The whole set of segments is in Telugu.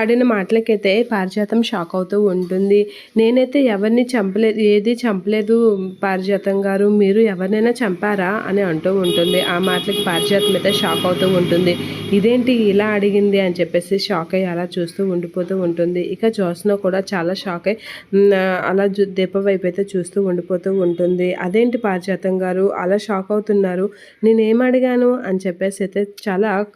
ఆడిన మాటలకైతే పారిజాతం షాక్ అవుతూ ఉంటుంది. నేనైతే ఎవరిని చంపలేదు ఏది చంపలేదు పారిజాతం గారు మీరు ఎవరినైనా చంపారా అని అంటూ ఉంటుంది. ఆ మాటలకి పారిజాతం అయితే షాక్ అవుతూ ఉంటుంది. ఇదేంటి ఇలా అడిగింది అని చెప్పేసి షాక్ అయ్యి అలా చూస్తూ ఉండిపోతూ ఉంటుంది. ఇక జోస్నో కూడా చాలా షాక్ అయ్యి అలా జు- దీప వైపు అయితే చూస్తూ ఉండిపోతూ ఉంటుంది. అదేంటి పారిజాతం గారు? అలా షాక్ అవుతున్నారు. నేనేం అడిగాను? అని చెప్పేసి అయితే చాలా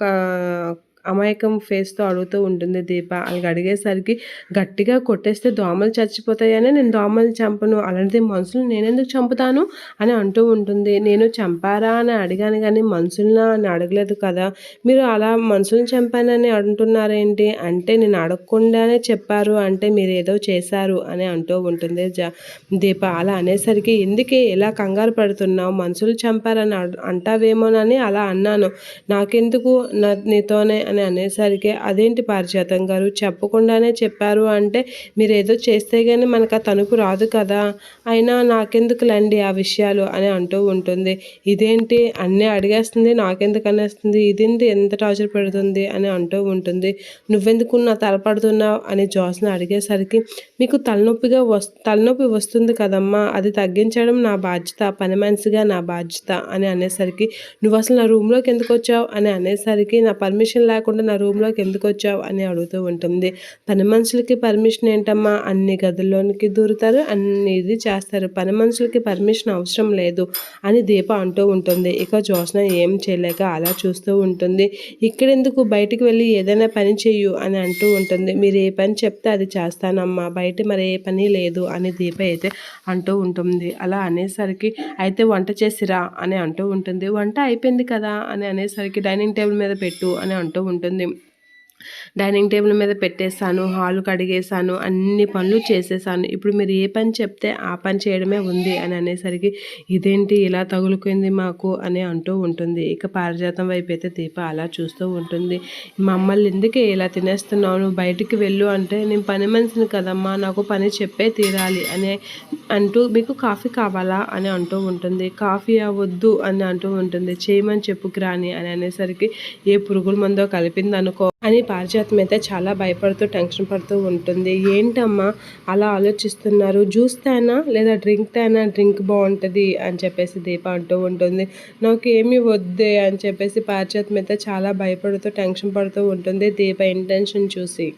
అమాయకం ఫేస్తో అడుగుతూ ఉంటుంది దీప. అలాగ అడిగేసరికి గట్టిగా కొట్టేస్తే దోమలు చచ్చిపోతాయని నేను దోమలు చంపను అలాంటిది మనుషులు నేనెందుకు చంపుతాను అని అంటూ ఉంటుంది. నేను చంపారా అని అడిగాను కానీ మనుషులనా అని అడగలేదు కదా. మీరు అలా మనుషులను చంపానని అంటున్నారేంటి? అంటే నేను అడగకుండానే చెప్పారు అంటే మీరు ఏదో చేశారు అని అంటూ ఉంటుంది జ దీప. అలా అనేసరికి ఎందుకే ఎలా కంగారు పడుతున్నావు? మనుషులు చంపారని అంటావేమోనని అలా అన్నాను. నాకెందుకు? నా నీతోనే అని అనేసరికి అదేంటి పారిజాతం గారు? చెప్పకుండానే చెప్పారు అంటే మీరు ఏదో చేస్తే కానీ మనకు ఆ తణుకు రాదు కదా? అయినా నాకెందుకులండి ఆ విషయాలు? అని అంటూ ఉంటుంది. ఇదేంటి? అన్నీ అడిగేస్తుంది నాకెందుకు అనేస్తుంది? ఇదేంటి ఎంత టార్చర్ పెడుతుంది? అని అంటూ ఉంటుంది. నువ్వెందుకు నా తలపడుతున్నావు అని జోస్న అడిగేసరికి మీకు తలనొప్పిగా వస్ తలనొప్పి వస్తుంది కదమ్మా. అది తగ్గించడం నా బాధ్యత. పని మనిషిగా నా బాధ్యత. అని అనేసరికి నువ్వు అసలు నా రూమ్లోకి ఎందుకు వచ్చావు? అని అనేసరికి నా పర్మిషన్ లేకుండా నా రూమ్లోకి ఎందుకు వచ్చావు అని అడుగుతూ ఉంటుంది. పని మనుషులకి పర్మిషన్ ఏంటమ్మా? అన్ని గదుల్లోనికి దూరుతారు అన్ని ఇది చేస్తారు. పని మనుషులకి పర్మిషన్ అవసరం లేదు అని దీప అంటూ ఉంటుంది. ఇక జ్యోత్స్న ఏం చేయలేక అలా చూస్తూ ఉంటుంది. ఇక్కడెందుకు? బయటికి వెళ్ళి ఏదైనా పని చెయ్యు అని అంటూ ఉంటుంది. మీరు ఏ పని చెప్తే అది చేస్తానమ్మా. బయట మరి ఏ పని లేదు అని దీప అయితే అంటూ ఉంటుంది. అలా అనేసరికి అయితే వంట చేసిరా? అని అంటూ ఉంటుంది. వంట అయిపోయింది కదా? అని అనేసరికి డైనింగ్ టేబుల్ మీద పెట్టు అని అంటూ ఉంటుంది. డైనింగ్ టేబుల్ మీద పెట్టేశాను హాల్ కడిగేశాను అన్ని పనులు చేసేసాను ఇప్పుడు మీరు ఏ పని చెప్తే ఆ పని చేయడమే ఉంది అని అనేసరికి ఇదేంటి ఇలా తగులుకుంది మాకు? అని అంటూ ఉంటుంది. ఇక పారిజాతం వైపు అయితే దీప అలా చూస్తూ ఉంటుంది. మమ్మల్ని ఎందుకే ఇలా తినేస్తున్నావు? నువ్వు బయటికి వెళ్ళు అంటే నేను పని మనిషిని కదమ్మా నాకు పని చెప్పే తీరాలి అని అంటూ మీకు కాఫీ కావాలా? అని అంటూ ఉంటుంది. కాఫీ అవ్వద్దు అని అంటూ ఉంటుంది. చేయమని చెప్పుకురాని అని అనేసరికి ఏ పురుగుల మందో కలిపింది అనుకో అని పారిజాతం అయితే చాలా భయపడుతూ టెన్షన్ పడుతూ ఉంటుంది. ఏంటమ్మా అలా ఆలోచిస్తున్నారు? జ్యూస్ తేనా లేదా డ్రింక్ తేనా డ్రింక్ బాగుంటుంది అని చెప్పేసి దీప అంటూ ఉంటుంది. నాకు ఏమీ వద్దే అని చెప్పేసి పారిజాతం అయితే చాలా భయపడుతూ టెన్షన్ పడుతూ ఉంటుంది దీప ఇంటెన్షన్ చూసి.